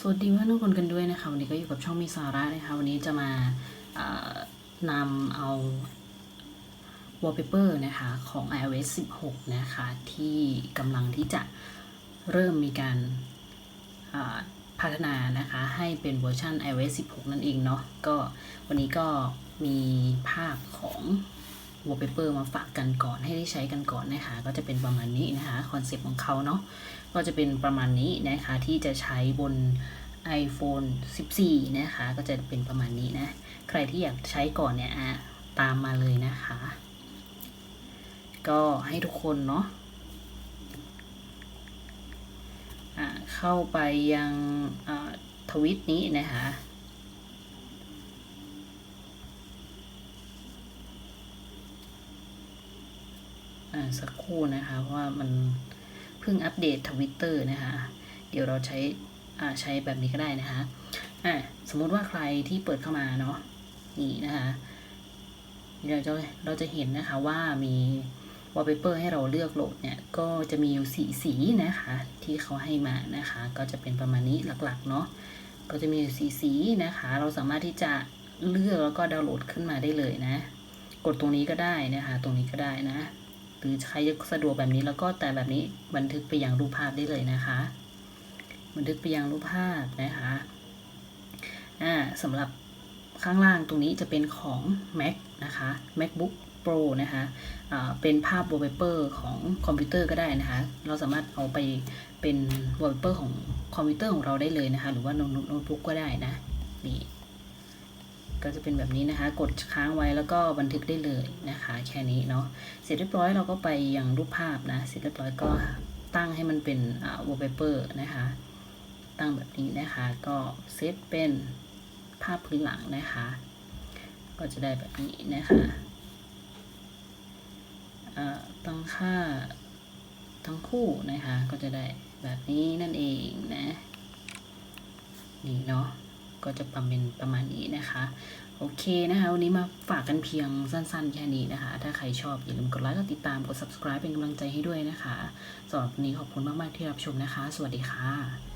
สวัสดีเพื่อนทุกคนกันด้วยนะคะวันนี้ก็อยู่กับช่องมีสาระนะคะวันนี้จะมานำเอา wallpaper นะคะของ iOS 16 นะคะที่กำลังที่จะเริ่มมีการาพัฒนานะคะให้เป็นเวอร์ชัน iOS 16 นั่นเองเนาะก็วันนี้ก็มีภาพของ wallpaper มาฝากกันก่อนให้ได้ใช้กันก่อนนะคะ ก็จะเป็นประมาณนี้นะคะคอนเซปต์ของเขาเนาะก็จะเป็นประมาณนี้นะคะที่จะใช้บน iPhone 14 นะคะ ก็จะเป็นประมาณนี้นะ ใครที่อยากใช้ก่อนเนี่ยอะตามมาเลยนะคะ ก็ให้ทุกคนเนาะเข้าไปยังทวิตนี้นะคะ สักครู่นะคะ เพราะว่ามันเพิ่งอัปเดตทวิตเตอร์นะคะ เดี๋ยวเราใช้ใช้แบบนี้ก็ได้นะคะอ่าสมมุติว่าใครที่เปิดเข้ามาเนาะนี่นะคะเราจะเราจะเห็นนะคะว่ามี wallpaper ให้เราเลือกโหลดเนี่ย ก็จะมีอยู่สีสีนะคะ ที่เขาให้มานะคะ ก็จะเป็นประมาณนี้หลักๆเนาะก็จะมีอยู่สีสีนะคะ เราสามารถที่จะเลือกแล้วก็ดาวน์โหลดขึ้นมาได้เลยนะ กดตรงนี้ก็ได้นะคะ ตรงนี้ก็ได้นะ รือใครจะสะดวกแบบนี้แล้วก็แต่แบบนี้บันทึกไปยังรูปภาพได้เลยนะคะ บันทึกไปยังรูปภาพนะคะอ่าสำหรับข้างล่างตรงนี้จะเป็นของ Mac นะคะ MacBook Pro นะคะอ่าเป็นภาพ wallpaper ของคอมพิวเตอร์ก็ได้นะคะ เราสามารถเอาไปเป็น wallpaper ของคอมพิวเตอร์ของเราได้เลยนะคะ หรือว่าโน้ตบุ๊กก็ได้นะ นี่ ก็จะเป็นแบบนี้นะคะ กดค้างไว้แล้วก็บันทึกได้เลยนะคะ แค่นี้เนาะเสร็จเรียบร้อยเราก็ไปยังรูปภาพนะเสร็จเรียบร้อยก็ตั้งให้มันเป็นอ่า wallpaper นะคะ ตั้งแบบนี้นะคะ ก็เซตเป็นภาพพื้นหลังนะคะ ก็จะได้แบบนี้นะคะตั้งค่าทั้งคู่นะคะ ก็จะได้แบบนี้นั่นเองนะ นี่เนาะ ก็จะประเป็นประมาณนี้นะคะ โอเคนะคะ วันนี้มาฝากกันเพียงสั้นๆ แค่นี้นะคะ ถ้าใครชอบอย่าลืมกดไลค์กดติดตามกด subscribe เป็นกำลังใจให้ด้วยนะคะสำหรับวันนี้ขอบคุณมากๆที่รับชมนะคะ สวัสดีค่ะ